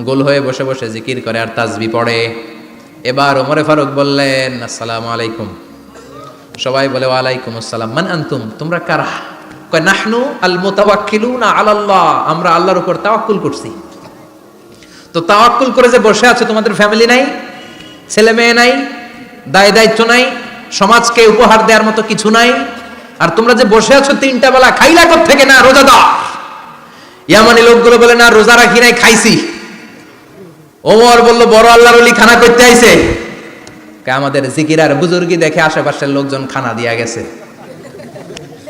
গোল হয়ে বসে বসে জিকির করে আর তাজবি পড়ে। এবার ওমরে ফারুক বললেন, আসসালামু আলাইকুম। সবাই বলে, ওয়ালাইকুম আসসালাম। মান আনতুম? তোমরা কারা? কয়, নাহনু আল মুতাওয়াক্কিলুনা আলাল্লাহ। আমরা আল্লাহর উপর তাওয়াক্কুল করছি। তো তাওয়াক্কুল করে যে বসে আছে, তোমাদের ফ্যামিলি নাই? ছেলে মেয়ে নাই? দায় দায়িত্ব নাই? সমাজকে উপহার দেওয়ার মতো কিছু নাই? আর তোমরা যে বসে আছো, তিনটা বেলা খাইলা থেকে না, রোজা দাও। ইয়ামানি লোকগুলো বলে, না, রোজা রাখি নাই, খাইছি। ওমর বলল বড় আল্লাহর অলি খানা করতে আইছে? আমাদের জিকির আর বুজুর্গি দেখে আশেপাশের লোকজন খানা দিয়া গেছে।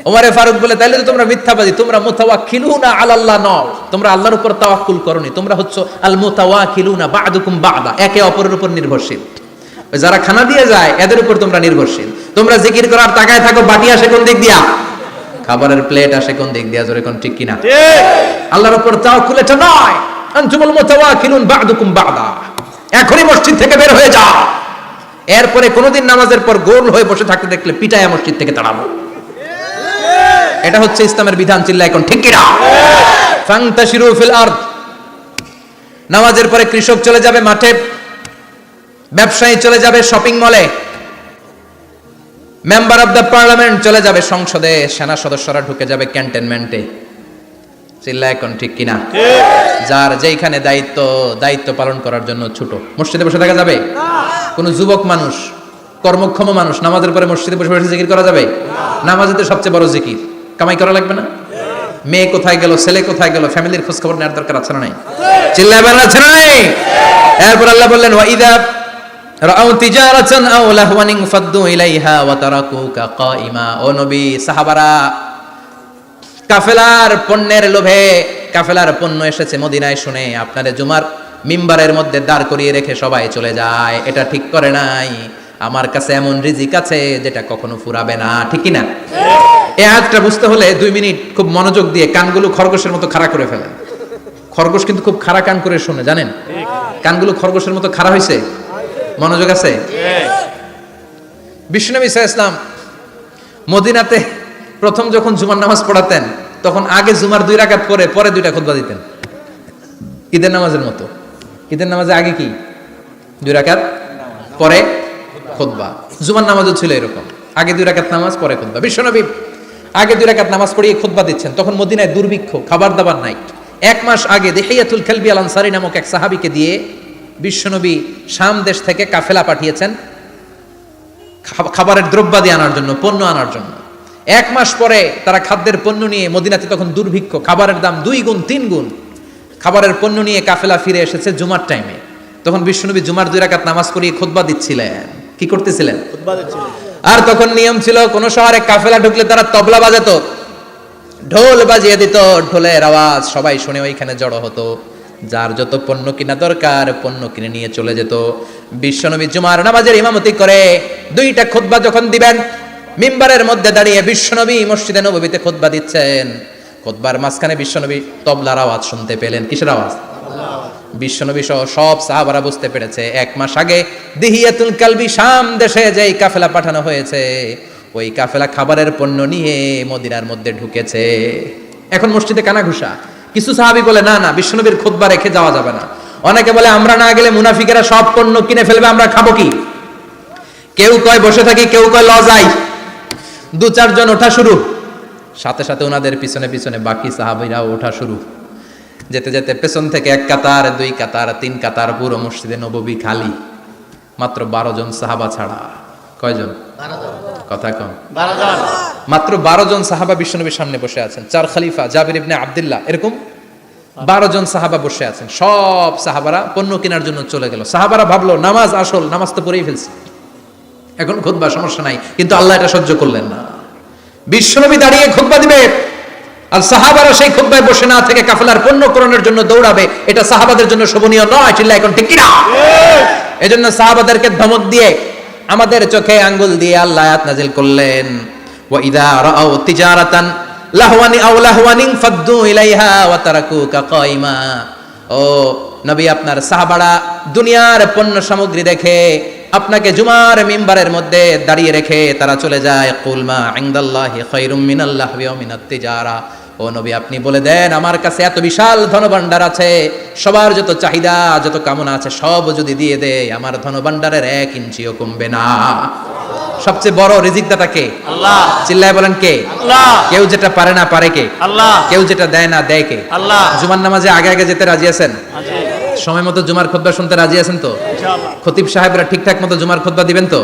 ওমরে ফারুক বলে তাইলে তো তোমরা মিথ্যাবাদী তোমরা মুতাওয়াক্কিলুনা আলাল্লাহ নও। তোমরা আল্লাহর উপর তাওয়াক্কুল করনি তোমরা হচ্ছে আল মুতাওয়াক্কিলুনা বা'দুকুম বা'দা একে অপরের উপর নির্ভরশীল। যারা খানা দিয়ে যায় এদের উপর তোমরা নির্ভরশীল। তোমরা জিকির করার তাকায় থাকো বাটি আসে কোন দিক দিয়া? খাবারের প্লেট আসে কোন দিক দিয়া? জোরে কোন ঠিক কিনা? আল্লাহর উপর তাওয়াক্কুল এটা নয়। এখনই মসজিদ থেকে বের হয়ে যাও এরপরে কোনোদিন নামাজের পর গোল হয়ে বসে থাকতে দেখলে মসজিদ থেকে এটা হচ্ছে ইসলামের বিধান চিল্লা এখন ঠিক কিনা? নামাজের পরে কৃষক চলে যাবে মাঠে, ব্যবসায়ী চলে যাবে শপিং মলে, মেম্বার অফ দ্য পার্লামেন্ট চলে যাবে সংসদে, সেনা সদস্যরা ঢুকে যাবে ক্যান্টনমেন্টে। চিল্লা এখন ঠিক কিনা? যার যেইখানে দায়িত্ব দায়িত্ব পালন করার জন্য ছোট। মসজিদে বসে থাকা যাবে? কোন যুবক মানুষ কর্মক্ষম মানুষ নামাজের পরে মসজিদে বসে বসে জিকির করা যাবে? নামাজে তো সবচেয়ে বড় জিকির। কামাই করা লাগবে না? মেয়ে কোথায় গেল ছেলে কোথায় গেল ফ্যামিলির খোঁজ খবর নেওয়ার দরকার আছে না নাই? চিল্লাবার আছে না নাই? এরপর আল্লাহ বললেন ওয়াইদা রাউ তিজারাতান আও লাহওয়ান ফাদ্দু ইলাইহা ওয়া তারাকুকা কাইমা ও নবী সাহাবারা কাফেলার পণ্যের লোভে কাফেলার পণ্য এসেছে মদিনায় শুনে। আপনাদের জুমার মিম্বারের মধ্যে দাঁড় করিয়ে রেখে সবাই চলে যায়। এটা ঠিক করে নাই। আমার কাছে এমন রিজিক আছে যেটা কখনো ফুরাবে না। ঠিক না এই আয়াতটা বুঝতে হলে দুই মিনিট খুব মনোযোগ দিয়ে কানগুলো খরগোশের মতো খাড়া করে ফেলেন। খরগোশ কিন্তু খুব খাড়া কান করে শুনে জানেন? কানগুলো খরগোশের মতো খাড়া হয়েছে মনোযোগ আছে? বিষ্ণুনবী সাহা ইসলাম মদিনাতে প্রথম যখন জুমার নামাজ পড়াতেন তখন আগে জুমার দুই রাকাত পরে পরে দুইটা খুতবা দিতেন। ঈদের নামাজের মতো। ঈদের নামাজে আগে কি? দুই রাকাত পরে খুতবা। জুমার নামাজও ছিল এরকম। আগে দুই রাকাত নামাজ, পরে খুতবা। বিশ্বনবী আগে দুই রাকাত নামাজ পড়িয়ে খুতবা দিচ্ছেন। তখন মদিনায় দুর্ভিক্ষ খাবার দাবার নাই এক মাস আগে দেহিয়াতুল খেলবি আল আনসারি নামক এক সাহাবিকে দিয়ে বিশ্বনবী শাম দেশ থেকে কাফেলা পাঠিয়েছেন খাবারের দ্রব্যাদি আনার জন্য, পণ্য আনার জন্য। এক মাস পরে তারা খাদ্যের পণ্য নিয়ে মদিনাতে তখন দুর্ভিক্ষ খাবারের দাম দুই গুণ তিন গুণ। খাবারের পণ্য নিয়ে কাফেলা ফিরে এসেছে জুমার টাইমে তখন বিশ্বনবী জুমার দুই রাকাত নামাজ পড়িয়ে খুতবা দিচ্ছিলেন। কি করতেছিলেন? আর তখন নিয়ম ছিল কোন শহরে কাফেলা ঢুকলে তারা তবলা বাজাতো। ঢোল বাজিয়ে দিত ঢোলের আওয়াজ সবাই শুনে ওইখানে জড়ো হতো। যার যত পণ্য কিনা দরকার পণ্য কিনে নিয়ে চলে যেত। বিশ্বনবী জুমার নামাজের ইমামতি করে দুইটা খুতবা যখন দিবেন মিম্বারের মধ্যে দাঁড়িয়ে বিশ্বনবী মসজিদে নবীতে খুতবা দিচ্ছেন। খুতবার মাঝখানে বিশ্বনবী তবলার আওয়াজ শুনতে পেলেন। কিসের আওয়াজ? বিশ্বনবী সহ সব সাহাবারা বুঝতে পেরেছে। এক মাস আগে দিহিয়াতুল কালবি শাম দেশে যেই কাফেলা পাঠানো হয়েছে, ওই কাফেলা খাবারের পণ্য নিয়ে মদিনার মধ্যে ঢুকেছে। এখন মসজিদে কানা ঘুষা কিছু সাহাবি বলে, না না, বিশ্বনবীর খুতবা রেখে যাওয়া যাবে না। অনেকে বলে, আমরা না গেলে মুনাফিকেরা সব পণ্য কিনে ফেলবে, আমরা খাব কি? কেউ কয়, বসে থাকি। কেউ কয় ল যাই দু চারজন ওঠা শুরু। সাথে সাথে ওনাদের পিছনে পিছনে বাকি সাহাবিরাও ওঠা শুরু। যেতে যেতে পেছন থেকে এক কাতার দুই কাতার তিন কাতার পুরো মসজিদে নববী খালি। মাত্র বারো জন সাহাবা ছাড়া। কয়জন? কথা কম। মাত্র বারো জন সাহাবা বিশ্বনবীর সামনে বসে আছেন। চার খালিফা জাবির ইবনে আব্দুল্লাহ এরকম? বারো জন সাহাবা বসে আছেন। সব সাহাবারা পণ্য কেনার জন্য চলে গেল। সাহাবারা ভাবলো নামাজ আসল নামাজ তো পড়েই ফেলছি। এখন খুতবা সমস্যা নাই, কিন্তু আল্লাহ এটা সহ্য করলেন না। বিশ্বনবী দাঁড়িয়ে খুতবা দিবে, আর সাহাবারা সেই খুব্বায় বসে না থেকে কাফেলার পণ্যকরণের জন্য দৌড়াবে, এটা সাহাবাদের জন্য শোভনীয় নয় চিল্লা এখন ঠিক কিনা? এজন্য সাহাবাদেরকে ধমক দিয়ে আমাদের চোখে আঙ্গুল দিয়ে আল্লাহ আয়াত নাজিল করলেন ইলাইহা ও নবী, আপনার দুনিয়ার পণ্য সামগ্রী দেখে আপনাকে জুমার মিম্বারের মধ্যে দাঁড়িয়ে রেখে তারা চলে যায়। কুলমা ইনদাল্লাহি খায়রুম মিনাল্লাহি ওয়া মিনাত তিজারা। ও নবী আপনি বলে দেন আমার কাছে এত বিশাল ধনভাণ্ডার আছে সবার যত চাহিদা যত কামনা আছে সব যদি দিয়ে দেয় আমার ধনভাণ্ডারের এক ইঞ্চিও কমবে না। সবচেয়ে বড় রিজিকদাতা কে? আল্লাহ। চিল্লায় বলেন কে? আল্লাহ। কেউ যেটা পারে না পারে কে? আল্লাহ। কেউ যেটা দেয় না দেয় কে? আল্লাহ। জুমার নামাজে আগে আগে যেতে রাজি আছেন? আছে সময় মতো জুমার খোদ্া শুনতে রাজি আছেন তো? খতিব সাহেবরা ঠিকঠাক মতো জুমার খোদ্া দিবেন তো?